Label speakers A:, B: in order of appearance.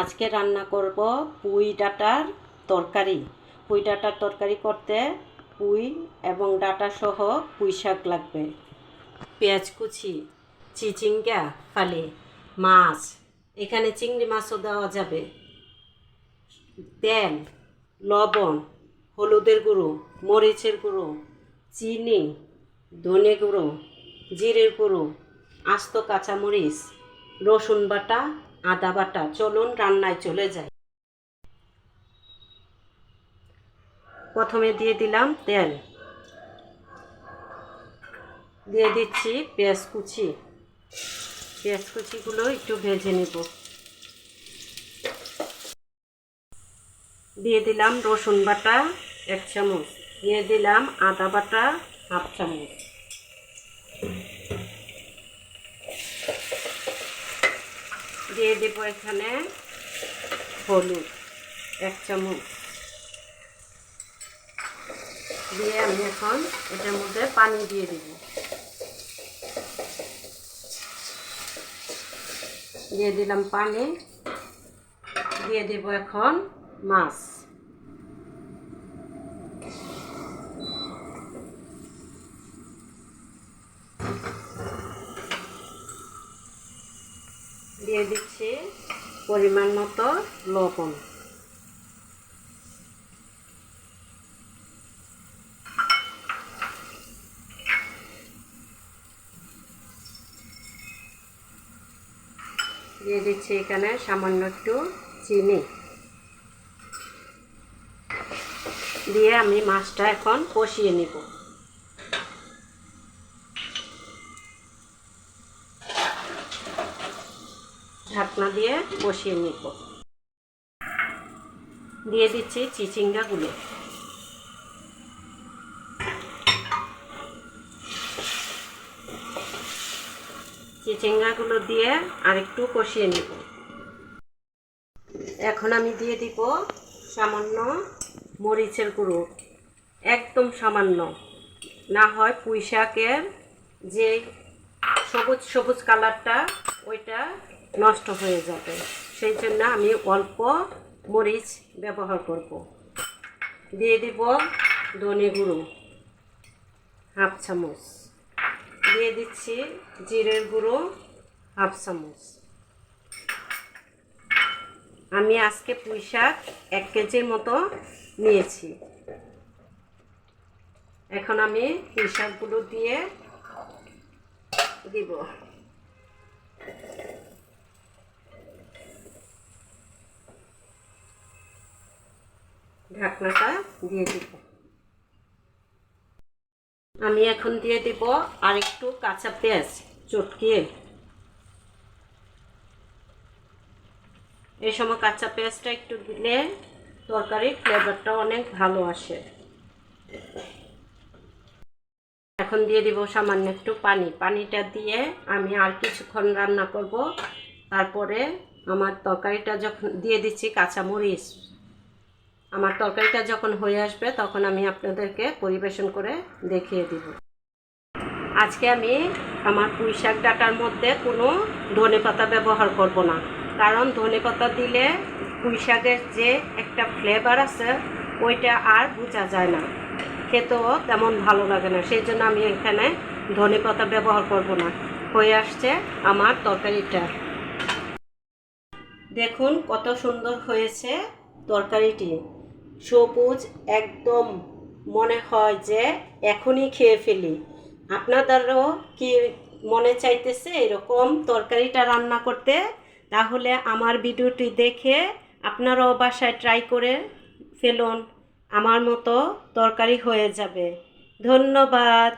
A: আজকে রান্না করব পুঁই ডাঁটার তরকারি। পুঁই ডাঁটার তরকারি করতে পুঁই এবং ডাঁটা সহ পুঁই শাক লাগবে। পেঁয়াজ কুচি, চিচিঙ্গা, ফালে, মাছ, এখানে চিংড়ি মাছও দেওয়া যাবে। তেল, লবণ, হলুদের গুঁড়ো, মরিচের গুঁড়ো, চিনি, ধনে গুঁড়ো, জিরের গুঁড়ো, আস্ত কাঁচামরিচ, রসুন বাটা আদা বাটা, চলুন রান্নায় চলে যাই। প্রথমে দিয়ে দিলাম তেল। দিয়ে দিচ্ছি পেঁয়াজ কুচি। পেঁয়াজ কুচিগুলো একটু ভেজে নেব। দিয়ে দিলাম রসুন বাটা এক চামচ। দিয়ে দিলাম আদা বাটা হাফ চামচ। দিয়ে দেব এখানে হলুদ, এক চামচ। দিয়ে আমি এখন এটার মধ্যে পানি দিয়ে দেব। দিয়ে দিলাম পানি। দিয়ে দেব এখন মাছ। দিয়ে দিচ্ছি পরিমাণ মতো লবণ। দিয়ে দিচ্ছি এখানে সামান্য একটু চিনি। দিয়ে আমি মাছটা এখন কষিয়ে নিব। ঢাকনা দিয়ে বসিয়ে নিব। দিয়ে দিচ্ছি চিচিঙ্গাগুলো। চিচিঙ্গাগুলো দিয়ে আরেকটু কষিয়ে নিব। এখন আমি দিয়ে দিব সামান্য মরিচের গুঁড়ো, একদম সামান্য। না হয় পুঁই শাকের যে সবুজ সবুজ কালারটা, ওইটা নষ্ট হয়ে যাবে। সেই জন্য আমি অল্প মরিচ ব্যবহার করব। দিয়ে দিব ধনে গুঁড়ো, হাফ চামচ। দিয়ে দিচ্ছি জিরের গুঁড়ো, হাফ চামচ। আমি আজকে পুঁই শাক এক কেজির মতো নিয়েছি। এখন আমি পুঁই শাকগুলো দিয়ে দিব। ঢাকনাটা দিয়ে দিব। আমি এখন দিয়ে দিব আর একটু কাঁচা পেঁয়াজ চটকিয়ে। এই সময় কাঁচা পেঁয়াজটা একটু দিলে তরকারির ফ্লেভারটা অনেক ভালো আসে। এখন দিয়ে দিব সামান্য একটু পানি। পানিটা দিয়ে আমি আর কিছুক্ষণ রান্না করব। তারপরে আমার তরকারিটা যখন দিয়ে দিচ্ছি কাঁচামরিচ। আমার তরকারিটা যখন হয়ে আসবে, তখন আমি আপনাদেরকে পরিবেশন করে দেখিয়ে দিব। আজকে আমি আমার পুঁই শাক ডাটার মধ্যে কোনো ধনে পাতা ব্যবহার করব না। কারণ ধনে পাতা দিলে পুঁই শাকের যে একটা ফ্লেভার আছে, ওইটা আর বোঝা যায় না। খেতেও তেমন ভালো লাগে না। সেই জন্য আমি এখানে ধনে পাতা ব্যবহার করব না। হয়ে আসছে আমার তরকারিটা। দেখুন কত সুন্দর হয়েছে তরকারিটি। সবুজ একদম মনে হয় যে এখনই খেয়ে ফেলি। আপনাদেরও কি মনে চাইতেছে এরকম তরকারিটা রান্না করতে? তাহলে আমার ভিডিওটি দেখে আপনারাও বাসায় ট্রাই করে ফেলুন। আমার মতো তরকারি হয়ে যাবে। ধন্যবাদ।